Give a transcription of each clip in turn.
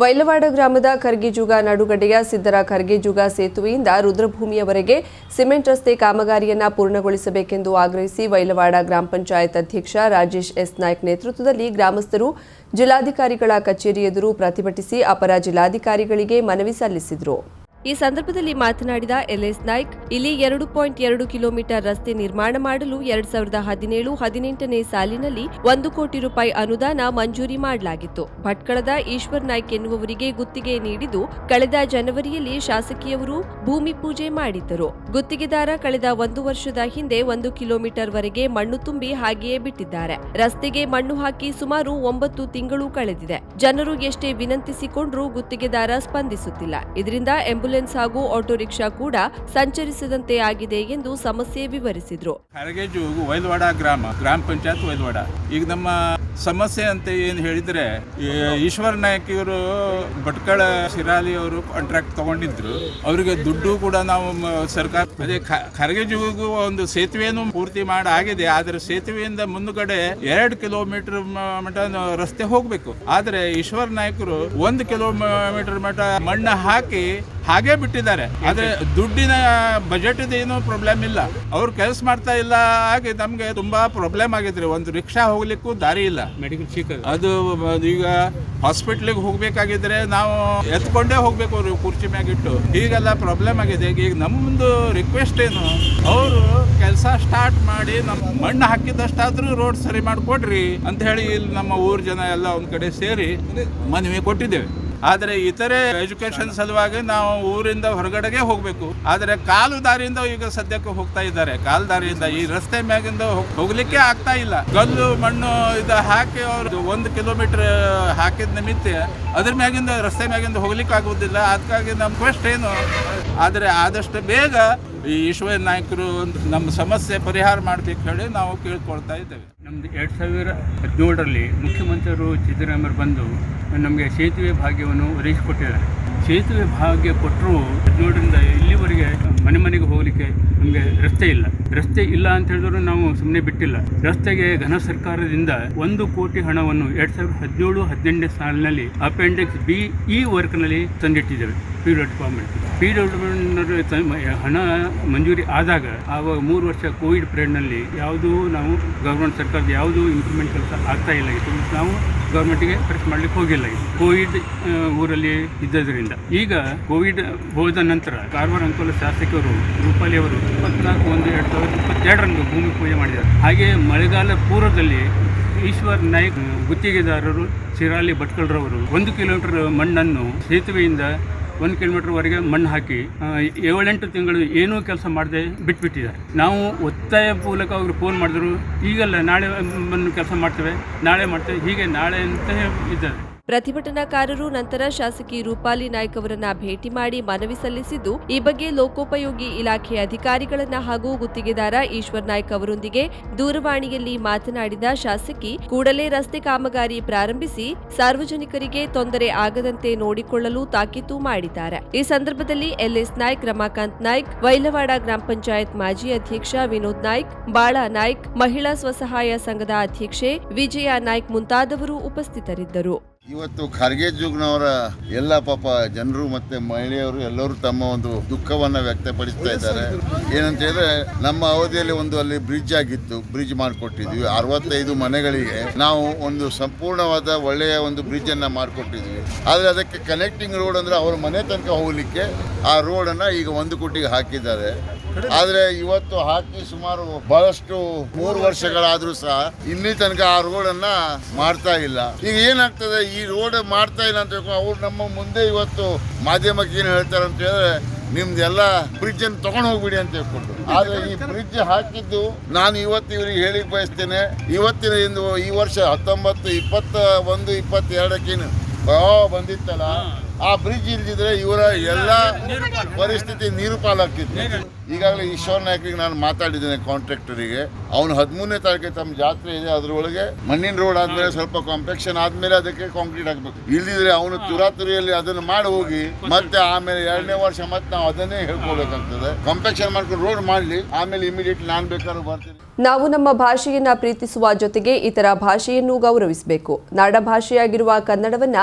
ವೈಲವಾಡ ಗ್ರಾಮದ ಖರ್ಗಿಜುಗ ನಡುಗಡೆಯ ಸಿದ್ದರ ಖರ್ಗಿಜುಗ ಸೇತುವೆಯಿಂದ ರುದ್ರಭೂಮಿಯವರೆಗೆ ಸಿಮೆಂಟ್ ರಸ್ತೆ ಕಾಮಗಾರಿಯನ್ನು ಪೂರ್ಣಗೊಳಿಸಬೇಕೆಂದು ಆಗ್ರಹಿಸಿ ವೈಲವಾಡ ಗ್ರಾಮ ಪಂಚಾಯತ್ ಅಧ್ಯಕ್ಷ ರಾಜೇಶ್ ಎಸ್ ನಾಯ್ಕ್ ನೇತೃತ್ವದಲ್ಲಿ ಗ್ರಾಮಸ್ಥರು ಜಿಲ್ಲಾಧಿಕಾರಿಗಳ ಕಚೇರಿ ಎದುರು ಪ್ರತಿಭಟಿಸಿ ಅಪರ ಜಿಲ್ಲಾಧಿಕಾರಿಗಳಿಗೆ ಮನವಿ ಸಲ್ಲಿಸಿದರು. ಈ ಸಂದರ್ಭದಲ್ಲಿ ಮಾತನಾಡಿದ ಎಲ್ಎಸ್ ನಾಯ್ಕ್, ಇಲ್ಲಿ ಎರಡು ಪಾಯಿಂಟ್ ಎರಡು ಕಿಲೋಮೀಟರ್ ರಸ್ತೆ ನಿರ್ಮಾಣ ಮಾಡಲು ಎರಡ್ ಸಾವಿರದ ಹದಿನೇಳು ಹದಿನೆಂಟನೇ ಸಾಲಿನಲ್ಲಿ ಒಂದು ಕೋಟಿ ರೂಪಾಯಿ ಅನುದಾನ ಮಂಜೂರಿ ಮಾಡಲಾಗಿತ್ತು. ಭಟ್ಕಳದ ಈಶ್ವರ್ ನಾಯ್ಕ್ ಎನ್ನುವವರಿಗೆ ಗುತ್ತಿಗೆ ನೀಡಿದ್ದು ಕಳೆದ ಜನವರಿಯಲ್ಲಿ ಶಾಸಕಿಯವರು ಭೂಮಿ ಪೂಜೆ ಮಾಡಿದ್ದರು. ಗುತ್ತಿಗೆದಾರ ಕಳೆದ ಒಂದು ವರ್ಷದ ಹಿಂದೆ ಒಂದು ಕಿಲೋಮೀಟರ್ ವರೆಗೆ ಮಣ್ಣು ತುಂಬಿ ಹಾಗೆಯೇ ಬಿಟ್ಟಿದ್ದಾರೆ. ರಸ್ತೆಗೆ ಮಣ್ಣು ಹಾಕಿ ಸುಮಾರು ಒಂಬತ್ತು ತಿಂಗಳು ಕಳೆದಿದೆ. ಜನರು ಎಷ್ಟೇ ವಿನಂತಿಸಿಕೊಂಡರೂ ಗುತ್ತಿಗೆದಾರ ಸ್ಪಂದಿಸುತ್ತಿಲ್ಲ. ಇದರಿಂದ ಆಂಬ್ಯುಲೆನ್ಸ್ ಹಾಗೂ ಆಟೋ ರಿಕ್ಷಾ ಕೂಡ ಸಂಚರಿಸದಂತೆ ಆಗಿದೆ ಎಂದು ಸಮಸ್ಯೆ ವಿವರಿಸಿದ್ರು. ಹರಗೇಜು ವೈಲ್ವಾಡ ಗ್ರಾಮ ಗ್ರಾಮ ಪಂಚಾಯತ್ ವೈಲ್ವಾಡ. ಈಗ ನಮ್ಮ ಸಮಸ್ಯೆ ಅಂತ ಏನು ಹೇಳಿದ್ರೆ ಈಶ್ವರ ನಾಯಕ್ ಇವರು ಭಟ್ಕಳ ಶಿರಾಲಿ ಅವರು ಕಾಂಟ್ರಾಕ್ಟ್ ತಗೊಂಡಿದ್ರು. ಅವರಿಗೆ ದುಡ್ಡು ಕೂಡ ನಾವು ಸರ್ಕಾರ ಅದೇ ಖರಗೇಜುಗೂ ಒಂದು ಸೇತುವೆಯನ್ನು ಪೂರ್ತಿ ಮಾಡಿ ಆಗಿದೆ. ಆದರೆ ಸೇತುವೆಯಿಂದ ಮುಂದುಗಡೆ ಎರಡು ಕಿಲೋಮೀಟರ್ ಮಟ ರಸ್ತೆ ಹೋಗ್ಬೇಕು. ಆದ್ರೆ ಈಶ್ವರ ನಾಯಕರು ಒಂದು ಕಿಲೋಮೀಟರ್ ಮಟ ಮಣ್ಣು ಹಾಕಿ ಹಾಗೆ ಬಿಟ್ಟಿದ್ದಾರೆ. ಆದ್ರೆ ದುಡ್ಡಿನ ಬಜೆಟ್ ಏನು ಪ್ರಾಬ್ಲಮ್ ಇಲ್ಲ. ಅವ್ರು ಕೆಲಸ ಮಾಡ್ತಾ ಇಲ್ಲ ಹಾಗೆ ನಮ್ಗೆ ತುಂಬಾ ಪ್ರಾಬ್ಲಮ್ ಆಗಿದ್ರೆ. ಒಂದು ರಿಕ್ಷಾ ಹೋಗ್ಲಿಕ್ಕೂ ದಾರಿ ಇಲ್ಲ. ಮೆಡಿಕಲ್ ಅದು. ಈಗ ಹಾಸ್ಪಿಟ್ಲಿಗೆ ಹೋಗ್ಬೇಕಾಗಿದ್ರೆ ನಾವು ಎತ್ಕೊಂಡೇ ಹೋಗ್ಬೇಕು ಅವ್ರಿಗೆ ಕುರ್ಚಿ ಮ್ಯಾಗಿಟ್ಟು ಈಗೆಲ್ಲ ಪ್ರಾಬ್ಲಮ್ ಆಗಿದೆ. ಈಗ ನಮ್ಮದು ರಿಕ್ವೆಸ್ಟ್ ಏನು? ಅವರು ಕೆಲಸ ಸ್ಟಾರ್ಟ್ ಮಾಡಿ ನಮ್ಮ ಮಣ್ಣು ಹಾಕಿದಷ್ಟಾದ್ರೂ ರೋಡ್ ಸರಿ ಮಾಡಿಕೊಡ್ರಿ ಅಂತ ಹೇಳಿ ಇಲ್ಲಿ ನಮ್ಮ ಊರ್ ಜನ ಎಲ್ಲ ಒಂದ್ ಕಡೆ ಸೇರಿ ಮನವಿ ಕೊಟ್ಟಿದ್ದೇವೆ. ಆದರೆ ಇತರೆ ಎಜುಕೇಶನ್ ಸಲುವಾಗಿ ನಾವು ಊರಿಂದ ಹೊರಗಡೆಗೆ ಹೋಗಬೇಕು. ಆದರೆ ಕಾಲು ದಾರಿಯಿಂದ ಈಗ ಸದ್ಯಕ್ಕೆ ಹೋಗ್ತಾ ಇದ್ದಾರೆ. ಕಾಲು ದಾರಿಯಿಂದ ಈ ರಸ್ತೆ ಮ್ಯಾಗಿಂದ ಹೋಗ್- ಹೋಗ್ಲಿಕ್ಕೆ ಆಗ್ತಾ ಇಲ್ಲ. ಕಲ್ಲು ಮಣ್ಣು ಇದು ಹಾಕಿ ಅವರು ಒಂದು ಕಿಲೋಮೀಟರ್ ಹಾಕಿದ ನಿಮಿತ್ತ ಅದ್ರ ಮ್ಯಾಗಿಂದ ರಸ್ತೆ ಮ್ಯಾಗಿಂದ ಹೋಗ್ಲಿಕ್ಕೆ ಆಗುವುದಿಲ್ಲ ಅದಕ್ಕಾಗಿ ನಮ್ಮ ಕ್ವೆಸ್ಟ್ ಏನು? ಆದರೆ ಆದಷ್ಟು ಬೇಗ ಈ ಈಶ್ವರ ನಾಯಕರು ನಮ್ಮ ಸಮಸ್ಯೆ ಪರಿಹಾರ ಮಾಡ್ಬೇಕು ಹೇಳಿ ನಾವು ಕೇಳ್ಕೊಳ್ತಾ ಇದ್ದೇವೆ. ನಮ್ದು ಎರಡು ಸಾವಿರ ಹದಿನೇಳರಲ್ಲಿ ಮುಖ್ಯಮಂತ್ರಿಯವರು ಸಿದ್ದರಾಮಯ್ಯ ಬಂದು ನಮಗೆ ಸೇತುವೆ ಭಾಗ್ಯವನ್ನು ಒದಗಿಸಿಕೊಟ್ಟಿದ್ದಾರೆ. ಸೇತುವೆ ಭಾಗ್ಯ ಕೊಟ್ಟರು ಹದಿನೇಳರಿಂದ ಇಲ್ಲಿವರೆಗೆ ಮನೆ ಮನೆಗೆ ಹೋಗಲಿಕ್ಕೆ ನಮಗೆ ರಸ್ತೆ ಇಲ್ಲ. ರಸ್ತೆ ಇಲ್ಲ ಅಂತ ಹೇಳಿದ್ರು ನಾವು ಸುಮ್ಮನೆ ಬಿಟ್ಟಿಲ್ಲ. ರಸ್ತೆಗೆ ಘನ ಸರ್ಕಾರದಿಂದ ಒಂದು ಕೋಟಿ ಹಣವನ್ನು ಎರಡು ಸಾವಿರದ ಹದಿನೇಳು, ಹದಿನೆಂಟನೇ ಸಾಲಿನಲ್ಲಿ ಅಪೆಂಡಿಕ್ಸ್ ಬಿ ಈ ವರ್ಕ್ನಲ್ಲಿ ತಂದಿಟ್ಟಿದ್ದೇವೆ ಪಿ ಡಿಪಾರ್ಟ್ಮೆಂಟ್ ಪಿ ಡಿಪಾರ್ಟ್ಮೆಂಟ್ ಹಣ ಮಂಜೂರಿ ಆದಾಗ ಆವಾಗ ಮೂರು ವರ್ಷ ಕೋವಿಡ್ ಪ್ರೇಡ್ನಲ್ಲಿ ಯಾವುದೂ ನಾವು ಗೌರ್ಮೆಂಟ್ ಸರ್ಕಾರದ ಯಾವುದೂ ಇಂಪ್ರೂವ್ಮೆಂಟ್ ಕೆಲಸ ಆಗ್ತಾ ಇಲ್ಲ. ನಾವು ಗೌರ್ಮೆಂಟ್ಗೆ ಖರ್ಚು ಮಾಡ್ಲಿಕ್ಕೆ ಹೋಗಿಲ್ಲ ಕೋವಿಡ್ ಊರಲ್ಲಿ ಇದ್ದದರಿಂದ. ಈಗ ಕೋವಿಡ್ ಹೋದ ನಂತರ ಕಾರವಾರ ಅಂಕೋಲ ಶಾಸಕರು ರೂಪಾಲಿ ಅವರು ಇಪ್ಪತ್ನಾಲ್ಕು ಒಂದು ಎರಡು ಸಾವಿರದ ಇಪ್ಪತ್ತೆರಡರಂದು ಭೂಮಿ ಪೂಜೆ ಮಾಡಿದ್ದಾರೆ. ಹಾಗೆ ಮಳೆಗಾಲ ಪೂರ್ವದಲ್ಲಿ ಈಶ್ವರ್ ನಾಯ್ಕ್, ಗುತ್ತಿಗೆದಾರರು, ಶಿರಾಲಿ ಭಟ್ಕಳ್ರವರು ಒಂದು ಕಿಲೋಮೀಟರ್ ಮಣ್ಣನ್ನು ಸೇತುವೆಯಿಂದ ಒಂದು ಕಿಲೋಮೀಟರ್ವರೆಗೆ ಮಣ್ಣು ಹಾಕಿ ಏಳೆಂಟು ತಿಂಗಳು ಏನೂ ಕೆಲಸ ಮಾಡದೆ ಬಿಟ್ಬಿಟ್ಟಿದ್ದಾರೆ. ನಾವು ಒತ್ತಾಯ ಮೂಲಕ ಅವರು ಫೋನ್ ಮಾಡಿದ್ರು, ಈಗಲ್ಲ ನಾಳೆ ಬಂದು ಕೆಲಸ ಮಾಡ್ತೇವೆ, ನಾಳೆ ಮಾಡ್ತೇವೆ, ಹೀಗೆ ನಾಳೆ ಅಂತ ಇದ್ದಾರೆ. ಪ್ರತಿಭಟನಾಕಾರರು ನಂತರ ಶಾಸಕಿ ರೂಪಾಲಿ ನಾಯ್ಕ್ ಅವರನ್ನ ಭೇಟಿ ಮಾಡಿ ಮನವಿ ಸಲ್ಲಿಸಿದ್ದು, ಈ ಬಗ್ಗೆ ಲೋಕೋಪಯೋಗಿ ಇಲಾಖೆ ಅಧಿಕಾರಿಗಳನ್ನ ಹಾಗೂ ಗುತ್ತಿಗೆದಾರ ಈಶ್ವರ್ ನಾಯ್ಕ್ ಅವರೊಂದಿಗೆ ದೂರವಾಣಿಯಲ್ಲಿ ಮಾತನಾಡಿದ ಶಾಸಕಿ, ಕೂಡಲೇ ರಸ್ತೆ ಕಾಮಗಾರಿ ಪ್ರಾರಂಭಿಸಿ ಸಾರ್ವಜನಿಕರಿಗೆ ತೊಂದರೆ ಆಗದಂತೆ ನೋಡಿಕೊಳ್ಳಲು ತಾಕೀತು ಮಾಡಿದ್ದಾರೆ. ಈ ಸಂದರ್ಭದಲ್ಲಿ ಎಲ್ಎಸ್ ನಾಯ್ಕ್, ರಮಾಕಾಂತ್ ನಾಯ್ಕ್, ವೈಲವಾಡ ಗ್ರಾಮ ಪಂಚಾಯತ್ ಮಾಜಿ ಅಧ್ಯಕ್ಷ ವಿನೋದ್ ನಾಯ್ಕ್, ಬಾಳ ನಾಯ್ಕ್, ಮಹಿಳಾ ಸ್ವಸಹಾಯ ಸಂಘದ ಅಧ್ಯಕ್ಷೆ ವಿಜಯ ನಾಯ್ಕ್ ಮುಂತಾದವರು ಉಪಸ್ಥಿತರಿದ್ದರು. ಇವತ್ತು ಖರ್ಗೆ ಜುಗ್ನವರ ಎಲ್ಲ ಪಾಪ ಜನರು ಮತ್ತೆ ಮಹಿಳೆಯರು ಎಲ್ಲರೂ ತಮ್ಮ ಒಂದು ದುಃಖವನ್ನ ವ್ಯಕ್ತಪಡಿಸ್ತಾ ಇದ್ದಾರೆ. ಏನಂತ ಹೇಳಿದ್ರೆ ನಮ್ಮ ಅವಧಿಯಲ್ಲಿ ಒಂದು ಅಲ್ಲಿ ಬ್ರಿಡ್ಜ್ ಆಗಿತ್ತು. ಬ್ರಿಡ್ಜ್ ಮಾಡಿಕೊಟ್ಟಿದ್ವಿ. ಅರವತ್ತೈದು ಮನೆಗಳಿಗೆ ನಾವು ಒಂದು ಸಂಪೂರ್ಣವಾದ ಒಳ್ಳೆಯ ಒಂದು ಬ್ರಿಡ್ಜ್ ಅನ್ನ ಮಾಡಿಕೊಟ್ಟಿದ್ವಿ. ಆದ್ರೆ ಅದಕ್ಕೆ ಕನೆಕ್ಟಿಂಗ್ ರೋಡ್ ಅಂದ್ರೆ ಅವ್ರ ಮನೆ ತನಕ ಹೋಗ್ಲಿಕ್ಕೆ ಆ ರೋಡ್ ಅನ್ನ ಈಗ ಒಂದು ಕೋಟಿಗೆ ಹಾಕಿದ್ದಾರೆ. ಆದ್ರೆ ಇವತ್ತು ಹಾಕಿ ಸುಮಾರು ಬಹಳಷ್ಟು ಮೂರು ವರ್ಷಗಳಾದ್ರೂ ಸಹ ಇಲ್ಲಿ ತನಕ ಆ ರೋಡ್ ಅನ್ನ ಮಾಡ್ತಾ ಇಲ್ಲ. ಈಗ ಏನಾಗ್ತದೆ? ಈ ರೋಡ್ ಮಾಡ್ತಾ ಇಲ್ಲ ಅಂತ ಅವ್ರು ನಮ್ಮ ಮುಂದೆ ಇವತ್ತು ಮಾಧ್ಯಮಕ್ಕೆ ಏನು ಹೇಳ್ತಾರೆ ಅಂತ ಹೇಳಿದ್ರೆ ನಿಮ್ದೆಲ್ಲ ಬ್ರಿಡ್ಜ್ ಅನ್ನು ತಗೊಂಡು ಹೋಗ್ಬಿಡಿ ಅಂತ ಹೇಳ್ಕೊಂಡು ಆದ್ರೆ ಈ ಬ್ರಿಡ್ಜ್ ಹಾಕಿದ್ದು ನಾನು ಇವತ್ತು ಇವರಿಗೆ ಹೇಳಿ ಬಯಸ್ತೇನೆ. ಇವತ್ತಿನ ಇಂದು ಈ ವರ್ಷ ಹತ್ತೊಂಬತ್ತು ಇಪ್ಪತ್ತ ಒಂದು ಇಪ್ಪತ್ತೆರಡಕ್ಕೇನು ಪ್ರಭಾವ ಬಂದಿತ್ತಲ್ಲ? ಆ ಬ್ರಿಡ್ಜ್ ಇಲ್ದಿದ್ರೆ ಇವರ ಎಲ್ಲ ಪರಿಸ್ಥಿತಿ ನೀರು ಪಾಲಾಗ್ತಿತ್ತು ಈಗಾಗಲೇ ಈಶ್ವರ್ ನಾಯ್ಕರಿಗೆ ನಾನು ಮಾತಾಡಿದ್ದೇನೆ ಕಾಂಟ್ರಾಕ್ಟರಿಗೆ. ಅವನು ಹದಿಮೂರನೇ ತಾರೀಕಿಗೆ ತಮ್ಮ ಜಾತ್ರೆ ಇದೆ ಅದರೊಳಗೆ ಮಣ್ಣಿನ ರೋಡ್ ಆದ್ಮೇಲೆ ಸ್ವಲ್ಪ ಕಾಂಪ್ಲೆಕ್ಷನ್ ಆದ್ಮೇಲೆ ಅದಕ್ಕೆ ಕಾಂಕ್ರೀಟ್ ಹಾಕಬೇಕು. ಇಲ್ದಿದ್ರೆ ಅವನು ತುರಾತುರಿಯಲ್ಲಿ ಅದನ್ನು ಮಾಡಿ ಹೋಗಿ ಮತ್ತೆ ಆಮೇಲೆ ಎರಡನೇ ವರ್ಷ ಮತ್ತೆ ನಾವು ಅದನ್ನೇ ಹೇಳ್ಕೊಳ್ಬೇಕಾಗ್ತದೆ ಕಾಂಪ್ಲೆಕ್ಷನ್ ಮಾಡ್ಕೊಂಡು ರೋಡ್ ಮಾಡಲಿ ಆಮೇಲೆ ಇಮಿಡಿಯೇಟ್ ನಾನು ಬೇಕಾದ್ರೂ ಬರ್ತೀನಿ. ನಾವು ನಮ್ಮ ಭಾಷೆಯನ್ನ ಪ್ರೀತಿಸುವ ಜೊತೆಗೆ ಇತರ ಭಾಷೆಯನ್ನು ಗೌರವಿಸಬೇಕು. ನಾಡ ಭಾಷೆಯಾಗಿರುವ ಕನ್ನಡವನ್ನ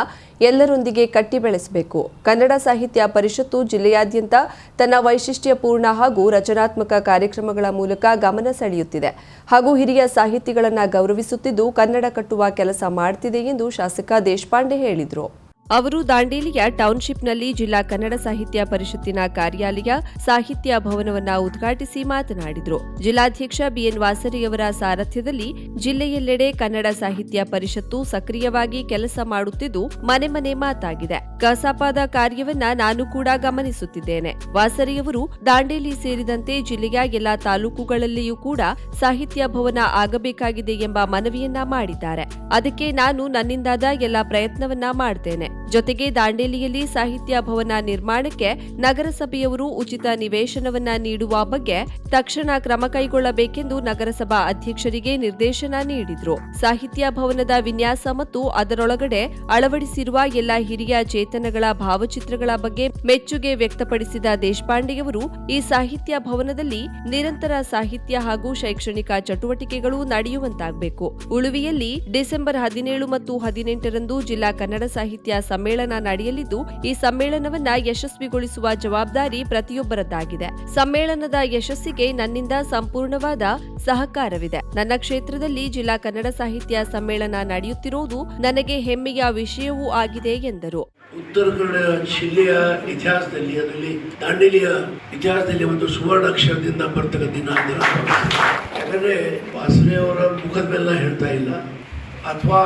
ಎಲ್ಲರೊಂದಿಗೆ ಕಟ್ಟಿ ಬೆಳೆಸಬೇಕು ಕನ್ನಡ ಸಾಹಿತ್ಯ ಪರಿಷತ್ತು ಜಿಲ್ಲೆಯಾದ್ಯಂತ ತನ್ನ ವೈಶಿಷ್ಟ್ಯಪೂರ್ಣ ಹಾಗೂ ರಚನಾತ್ಮಕ ಕಾರ್ಯಕ್ರಮಗಳ ಮೂಲಕ ಗಮನ ಸೆಳೆಯುತ್ತಿದೆ. ಹಾಗೂ ಹಿರಿಯ ಸಾಹಿತಿಗಳನ್ನು ಗೌರವಿಸುತ್ತಿದ್ದು ಕನ್ನಡ ಕಟ್ಟುವ ಕೆಲಸ ಮಾಡ್ತಿದೆ ಎಂದು ಶಾಸಕ ದೇಶಪಾಂಡೆ ಹೇಳಿದರು. ಅವರು ದಾಂಡೇಲಿಯ ಟೌನ್ಶಿಪ್ನಲ್ಲಿ ಜಿಲ್ಲಾ ಕನ್ನಡ ಸಾಹಿತ್ಯ ಪರಿಷತ್ತಿನ ಕಾರ್ಯಾಲಯ ಸಾಹಿತ್ಯ ಭವನವನ್ನು ಉದ್ಘಾಟಿಸಿ ಮಾತನಾಡಿದರು. ಜಿಲ್ಲಾಧ್ಯಕ್ಷ ಬಿಎನ್ ವಾಸರಿಯವರ ಸಾರಥ್ಯದಲ್ಲಿ ಜಿಲ್ಲೆಯೆಲ್ಲೆಡೆ ಕನ್ನಡ ಸಾಹಿತ್ಯ ಪರಿಷತ್ತು ಸಕ್ರಿಯವಾಗಿ ಕೆಲಸ ಮಾಡುತ್ತಿದ್ದು ಮನೆ ಮನೆ ಮಾತಾಗಿದೆ. ಕಸಾಪದ ಕಾರ್ಯವನ್ನ ನಾನು ಕೂಡ ಗಮನಿಸುತ್ತಿದ್ದೇನೆ. ವಾಸರಿಯವರು ದಾಂಡೇಲಿ ಸೇರಿದಂತೆ ಜಿಲ್ಲೆಯ ಎಲ್ಲಾ ತಾಲೂಕುಗಳಲ್ಲಿಯೂ ಕೂಡ ಸಾಹಿತ್ಯ ಭವನ ಆಗಬೇಕಾಗಿದೆ ಎಂಬ ಮನವಿಯನ್ನ ಮಾಡಿದ್ದಾರೆ. ಅದಕ್ಕೆ ನಾನು ನನ್ನಿಂದಾದ ಎಲ್ಲ ಪ್ರಯತ್ನವನ್ನ ಮಾಡ್ತೇನೆ. ಜೊತೆಗೆ ದಾಂಡೇಲಿಯಲ್ಲಿ ಸಾಹಿತ್ಯ ಭವನ ನಿರ್ಮಾಣಕ್ಕೆ ನಗರಸಭೆಯವರು ಉಚಿತ ನಿವೇಶನವನ್ನ ನೀಡುವ ಬಗ್ಗೆ ತಕ್ಷಣ ಕ್ರಮ ಕೈಗೊಳ್ಳಬೇಕೆಂದು ನಗರಸಭಾ ಅಧ್ಯಕ್ಷರಿಗೆ ನಿರ್ದೇಶನ ನೀಡಿದ್ರು. ಸಾಹಿತ್ಯ ಭವನದ ವಿನ್ಯಾಸ ಮತ್ತು ಅದರೊಳಗಡೆ ಅಳವಡಿಸಿರುವ ಎಲ್ಲ ಹಿರಿಯ ಚೇತನಗಳ ಭಾವಚಿತ್ರಗಳ ಬಗ್ಗೆ ಮೆಚ್ಚುಗೆ ವ್ಯಕ್ತಪಡಿಸಿದ ದೇಶಪಾಂಡೆಯವರು, ಈ ಸಾಹಿತ್ಯ ಭವನದಲ್ಲಿ ನಿರಂತರ ಸಾಹಿತ್ಯ ಹಾಗೂ ಶೈಕ್ಷಣಿಕ ಚಟುವಟಿಕೆಗಳು ನಡೆಯುವಂತಾಗಬೇಕು. ಉಳುವಿಯಲ್ಲಿ ಡಿಸೆಂಬರ್ ಹದಿನೇಳು ಮತ್ತು ಹದಿನೆಂಟರಂದು ಜಿಲ್ಲಾ ಕನ್ನಡ ಸಾಹಿತ್ಯ ಸಮ್ಮೇಳನ ನಡೆಯಲಿದ್ದು, ಈ ಸಮ್ಮೇಳನವನ್ನ ಯಶಸ್ವಿಗೊಳಿಸುವ ಜವಾಬ್ದಾರಿ ಪ್ರತಿಯೊಬ್ಬರದ್ದಾಗಿದೆ. ಸಮ್ಮೇಳನದ ಯಶಸ್ಸಿಗೆ ನನ್ನಿಂದ ಸಂಪೂರ್ಣವಾದ ಸಹಕಾರವಿದೆ. ನನ್ನ ಕ್ಷೇತ್ರದಲ್ಲಿ ಜಿಲ್ಲಾ ಕನ್ನಡ ಸಾಹಿತ್ಯ ಸಮ್ಮೇಳನ ನಡೆಯುತ್ತಿರುವುದು ನನಗೆ ಹೆಮ್ಮೆಯ ವಿಷಯವೂ ಆಗಿದೆ ಎಂದರು. ಉತ್ತರ ಕನ್ನಡ ಜಿಲ್ಲೆಯ ಇತಿಹಾಸದಲ್ಲಿ, ಅದರಲ್ಲಿ ದಾಂಡೇಲಿಯ ಇತಿಹಾಸದಲ್ಲಿ ಒಂದು ಸುವರ್ಣ ಅಕ್ಷರದಿಂದ ಬರ್ತಕ್ಕಂಥ ದಿನ ಯಾಕಂದ್ರೆ ವಾಸನೆಯವರ ಮುಖದ ಮೇಲೆ ಹೇಳ್ತಾ ಇಲ್ಲ. ಅಥವಾ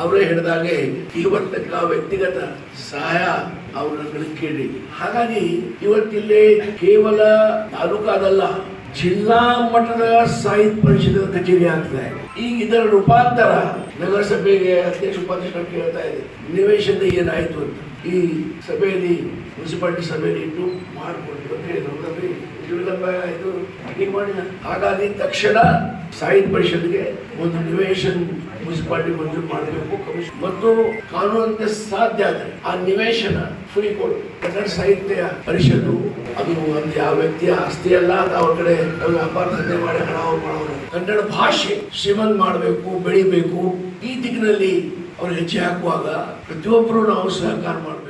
ಅವರೇ ಹೇಳಿದಾಗೆ ಇವತ್ತಕ್ಕ ವ್ಯಕ್ತಿಗತ ಸಹಾಯ ಅವರನ್ನು ಕೇಳಿ. ಹಾಗಾಗಿ ಇವತ್ತಿಲ್ಲಿ ಕೇವಲ ತಾಲೂಕಾದಲ್ಲ ಜಿಲ್ಲಾ ಮಟ್ಟದ ಸಾಹಿತ್ಯ ಪರಿಷತ್ ಕಚೇರಿ ಆಗ್ತದೆ. ಈಗ ಇದರ ರೂಪಾಂತರ ನಗರಸಭೆಗೆ ಅಧ್ಯಕ್ಷ ಉಪಾಧ್ಯಕ್ಷರು ಕೇಳ್ತಾ ಇದೆ ನಿವೇಶನ ಏನಾಯಿತು ಅಂತ ಈ ಸಭೆಯಲ್ಲಿ ಮುನ್ಸಿಪಾಲಿಟಿ ಸಭೆಯಲ್ಲಿ ಇಟ್ಟು ಮಾಡಿಕೊಡ್ತೀವಿ ಅಂತ ಹೇಳಿದ್ರು. ಇದು ಮಾಡಿದ. ಹಾಗಾಗಿ ತಕ್ಷಣ ಸಾಹಿತ್ಯ ಪರಿಷತ್ಗೆ ಒಂದು ನಿವೇಶನ್ ಮುನ್ಸಿಪಾಲಿಟಿ ಮಂಜೂರು ಮಾಡಬೇಕು ಕಮಿಷನ್. ಮತ್ತು ಕಾನೂನಂತೆ ಸಾಧ್ಯ ಆದರೆ ಆ ನಿವೇಶನ ಫ್ರೀ ಕೊಡು ಕನ್ನಡ ಸಾಹಿತ್ಯ ಪರಿಷತ್ತು, ಅದು ಒಂದು ಯಾವ ವ್ಯಕ್ತಿಯ ಆಸ್ತಿ ಅಲ್ಲ, ಅದು ಅವ್ರ ಕಡೆ ವ್ಯಾಪಾರ ದಂಧೆ ಮಾಡಿ ಹಣ ಮಾಡೋರು. ಕನ್ನಡ ಭಾಷೆ ಶ್ರೀಮನ್ ಮಾಡಬೇಕು, ಬೆಳಿಬೇಕು, ಈ ದಿಕ್ಕಿನಲ್ಲಿ ಅವ್ರು ಹೆಜ್ಜೆ ಹಾಕುವಾಗ ಪ್ರತಿಯೊಬ್ಬರು ನಾವು ಸಹಕಾರ ಮಾಡಬೇಕು.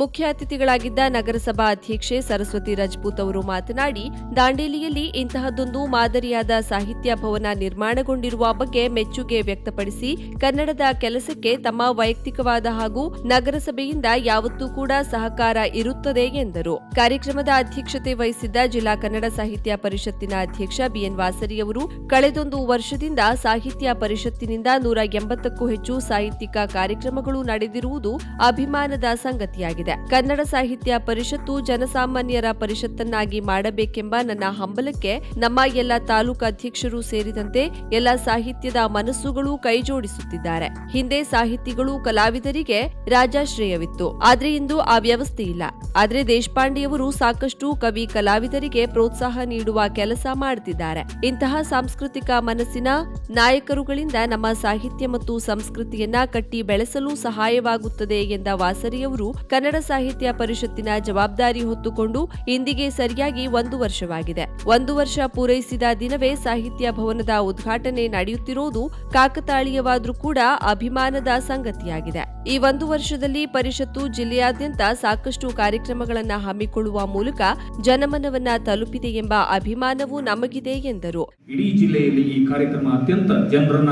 ಮುಖ್ಯ ಅತಿಥಿಗಳಾಗಿದ್ದ ನಗರಸಭಾ ಅಧ್ಯಕ್ಷೆ ಸರಸ್ವತಿ ರಜಪೂತ್ ಅವರು ಮಾತನಾಡಿ, ದಾಂಡೇಲಿಯಲ್ಲಿ ಇಂತಹದೊಂದು ಮಾದರಿಯಾದ ಸಾಹಿತ್ಯ ಭವನ ನಿರ್ಮಾಣಗೊಂಡಿರುವ ಬಗ್ಗೆ ಮೆಚ್ಚುಗೆ ವ್ಯಕ್ತಪಡಿಸಿ, ಕನ್ನಡದ ಕೆಲಸಕ್ಕೆ ತಮ್ಮ ವೈಯಕ್ತಿಕವಾದ ಹಾಗೂ ನಗರಸಭೆಯಿಂದ ಯಾವತ್ತೂ ಕೂಡ ಸಹಕಾರ ಇರುತ್ತದೆ ಎಂದರು. ಕಾರ್ಯಕ್ರಮದ ಅಧ್ಯಕ್ಷತೆ ವಹಿಸಿದ್ದ ಜಿಲ್ಲಾ ಕನ್ನಡ ಸಾಹಿತ್ಯ ಪರಿಷತ್ತಿನ ಅಧ್ಯಕ್ಷ ಬಿಎನ್ ವಾಸರಿ ಅವರು, ಕಳೆದೊಂದು ವರ್ಷದಿಂದ ಸಾಹಿತ್ಯ ಪರಿಷತ್ತಿನಿಂದ ನೂರ ಎಂಬತ್ತಕ್ಕೂ ಹೆಚ್ಚು ಸಾಹಿತ್ಯಿಕ ಕಾರ್ಯಕ್ರಮಗಳು ನಡೆದಿರುವುದು ಅಭಿಮಾನದ ಸಂಗತಿಯಾಗಿದೆ. ಕನ್ನಡ ಸಾಹಿತ್ಯ ಪರಿಷತ್ತು ಜನಸಾಮಾನ್ಯರ ಪರಿಷತ್ತನ್ನಾಗಿ ಮಾಡಬೇಕೆಂಬ ನನ್ನ ಹಂಬಲಕ್ಕೆ ನಮ್ಮ ಎಲ್ಲ ತಾಲೂಕು ಅಧ್ಯಕ್ಷರು ಸೇರಿದಂತೆ ಎಲ್ಲ ಸಾಹಿತ್ಯದ ಮನಸ್ಸುಗಳು ಕೈಜೋಡಿಸುತ್ತಿದ್ದಾರೆ. ಹಿಂದೆ ಸಾಹಿತಿಗಳು ಕಲಾವಿದರಿಗೆ ರಾಜಾಶ್ರಯವಿತ್ತು. ಆದ್ರೆ ಇಂದು ಆ ವ್ಯವಸ್ಥೆ ಇಲ್ಲ. ಆದ್ರೆ ದೇಶಪಾಂಡೆಯವರು ಸಾಕಷ್ಟು ಕವಿ ಕಲಾವಿದರಿಗೆ ಪ್ರೋತ್ಸಾಹ ನೀಡುವ ಕೆಲಸ ಮಾಡುತ್ತಿದ್ದಾರೆ ಇಂತಹ ಸಾಂಸ್ಕೃತಿಕ ಮನಸ್ಸಿನ ನಾಯಕರುಗಳಿಂದ ನಮ್ಮ ಸಾಹಿತ್ಯ ಮತ್ತು ಸಂಸ್ಕೃತಿಯನ್ನ ಕಟ್ಟಿ ಬೆಳೆಸಲು ಸಹಾಯವಾಗುತ್ತದೆ ಎಂದ ವಾಸರಿಯವರು ಕನ್ನಡ ಸಾಹಿತ್ಯ ಪರಿಷತ್ತಿನ ಜವಾಬ್ದಾರಿ ಹೊತ್ತುಕೊಂಡು ಇಂದಿಗೆ ಸರಿಯಾಗಿ ಒಂದು ವರ್ಷವಾಗಿದೆ. ಒಂದು ವರ್ಷ ಪೂರೈಸಿದ ದಿನವೇ ಸಾಹಿತ್ಯ ಭವನದ ಉದ್ಘಾಟನೆ ನಡೆಯುತ್ತಿರುವುದು ಕಾಕತಾಳೀಯವಾದರೂ ಕೂಡ ಅಭಿಮಾನದ ಸಂಗತಿಯಾಗಿದೆ. ಈ ಒಂದು ವರ್ಷದಲ್ಲಿ ಪರಿಷತ್ತು ಜಿಲ್ಲೆಯಾದ್ಯಂತ ಸಾಕಷ್ಟು ಕಾರ್ಯಕ್ರಮಗಳನ್ನು ಹಮ್ಮಿಕೊಳ್ಳುವ ಮೂಲಕ ಜನಮನವನ್ನ ತಲುಪಿದೆ ಎಂಬ ಅಭಿಮಾನವೂ ನಮಗಿದೆ ಎಂದರು. ಇಡೀ ಜಿಲ್ಲೆಯಲ್ಲಿ ಈ ಕಾರ್ಯಕ್ರಮ ಅತ್ಯಂತ ಜನರನ್ನ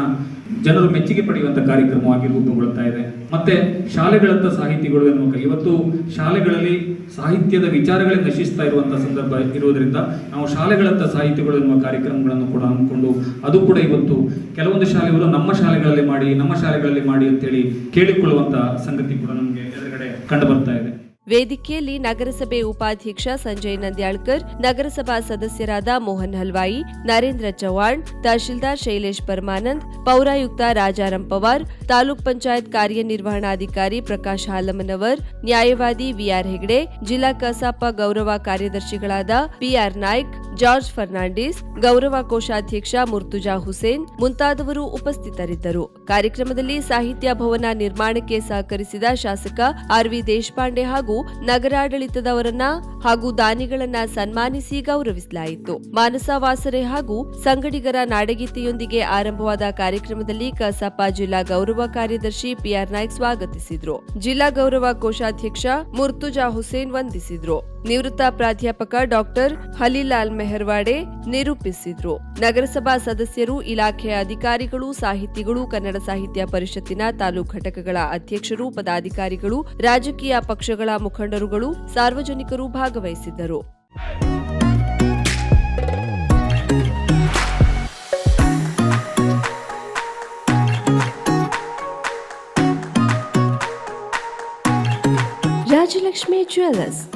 ಜನರು ಮೆಚ್ಚುಗೆ ಪಡೆಯುವಂತ ಕಾರ್ಯಕ್ರಮವಾಗಿ ರೂಪುಗೊಳ್ಳುತ್ತಾ ಇದೆ. ಮತ್ತೆ ಶಾಲೆಗಳತ್ತ ಸಾಹಿತಿಗಳು ಎನ್ನುವ ಇವತ್ತು ಶಾಲೆಗಳಲ್ಲಿ ಸಾಹಿತ್ಯದ ವಿಚಾರಗಳೇ ನಶಿಸ್ತಾ ಇರುವಂಥ ಸಂದರ್ಭ ಇರುವುದರಿಂದ ನಾವು ಶಾಲೆಗಳತ್ತ ಸಾಹಿತ್ಯಗಳು ಎನ್ನುವ ಕಾರ್ಯಕ್ರಮಗಳನ್ನು ಕೂಡ ಅಂದ್ಕೊಂಡು ಅದು ಕೂಡ ಇವತ್ತು ಕೆಲವೊಂದು ಶಾಲೆಗಳು ನಮ್ಮ ಶಾಲೆಗಳಲ್ಲಿ ಮಾಡಿ, ನಮ್ಮ ಶಾಲೆಗಳಲ್ಲಿ ಮಾಡಿ ಅಂತೇಳಿ ಕೇಳಿಕೊಳ್ಳುವಂತ ಸಂಗತಿ ಕೂಡ ನಮಗೆ ಎದುರುಗಡೆ ಕಂಡು ಬರ್ತಾ ಇದೆ. ವೇದಿಕೆಯಲ್ಲಿ ನಗರಸಭೆ ಉಪಾಧ್ಯಕ್ಷ ಸಂಜಯ್ ನಂದ್ಯಾಳ್ಕರ್, ನಗರಸಭಾ ಸದಸ್ಯರಾದ ಮೋಹನ್ ಹಲ್ವಾಯಿ, ನರೇಂದ್ರ ಚವ್ಹಾಣ್, ತಹಶೀಲ್ದಾರ್ ಶೈಲೇಶ್ ಪರಮಾನಂದ್, ಪೌರಾಯುಕ್ತ ರಾಜಾರಾಂ ಪವಾರ್, ತಾಲೂಕ್ ಪಂಚಾಯತ್ ಕಾರ್ಯನಿರ್ವಹಣಾಧಿಕಾರಿ ಪ್ರಕಾಶ್ ಹಾಲಮನವರ್ ನ್ಯಾಯವಾದಿ ವಿಆರ್ ಹೆಗ್ಡೆ, ಜಿಲ್ಲಾ ಕಸಾಪ ಗೌರವ ಕಾರ್ಯದರ್ಶಿಗಳಾದ ಪಿಆರ್ ನಾಯ್ಕ್, ಜಾರ್ಜ್ ಫರ್ನಾಂಡಿಸ್, ಗೌರವ ಕೋಶಾಧ್ಯಕ್ಷ ಮುರ್ತುಜಾ ಹುಸೇನ್ ಮುಂತಾದವರು ಉಪಸ್ಥಿತರಿದ್ದರು. ಕಾರ್ಯಕ್ರಮದಲ್ಲಿ ಸಾಹಿತ್ಯ ಭವನ ನಿರ್ಮಾಣಕ್ಕೆ ಸಹಕರಿಸಿದ ಶಾಸಕ ಆರ್ವಿ ದೇಶಪಾಂಡೆ ಹಾಗೂ ನಗರಾಡಳಿತದವರನ್ನ ಹಾಗೂ ದಾನಿಗಳನ್ನ ಸನ್ಮಾನಿಸಿ ಗೌರವಿಸಲಾಯಿತು. ಮಾನಸ ವಾಸರೆ ಹಾಗೂ ಸಂಗಡಿಗರ ನಾಡಗೀತೆಯೊಂದಿಗೆ ಆರಂಭವಾದ ಕಾರ್ಯಕ್ರಮದಲ್ಲಿ ಕಸಾಪ ಜಿಲ್ಲಾ ಗೌರವ ಕಾರ್ಯದರ್ಶಿ ಪಿಆರ್ ನಾಯ್ಕ್ ಸ್ವಾಗತಿಸಿದ್ರು. ಜಿಲ್ಲಾ ಗೌರವ ಕೋಶಾಧ್ಯಕ್ಷ ಮುರ್ತುಜಾ ಹುಸೇನ್ ವಂದಿಸಿದ್ರು. ನಿವೃತ್ತ ಪ್ರಾಧ್ಯಾಪಕ ಡಾಕ್ಟರ್ ಹಲಿಲಾಲ್ ಮೆಹರ್ವಾಡೆ ನಿರೂಪಿಸಿದ್ರು. ನಗರಸಭಾ ಸದಸ್ಯರು, ಇಲಾಖೆಯ ಅಧಿಕಾರಿಗಳು, ಸಾಹಿತಿಗಳು, ಕನ್ನಡ ಸಾಹಿತ್ಯ ಪರಿಷತ್ತಿನ ತಾಲೂಕು ಘಟಕಗಳ ಅಧ್ಯಕ್ಷರು, ಪದಾಧಿಕಾರಿಗಳು, ರಾಜಕೀಯ ಪಕ್ಷಗಳ ಮುಖಂಡರುಗಳು, ಸಾರ್ವಜನಿಕರು ಭಾಗವಹಿಸಿದ್ದರು. Rajalakshmi jewellers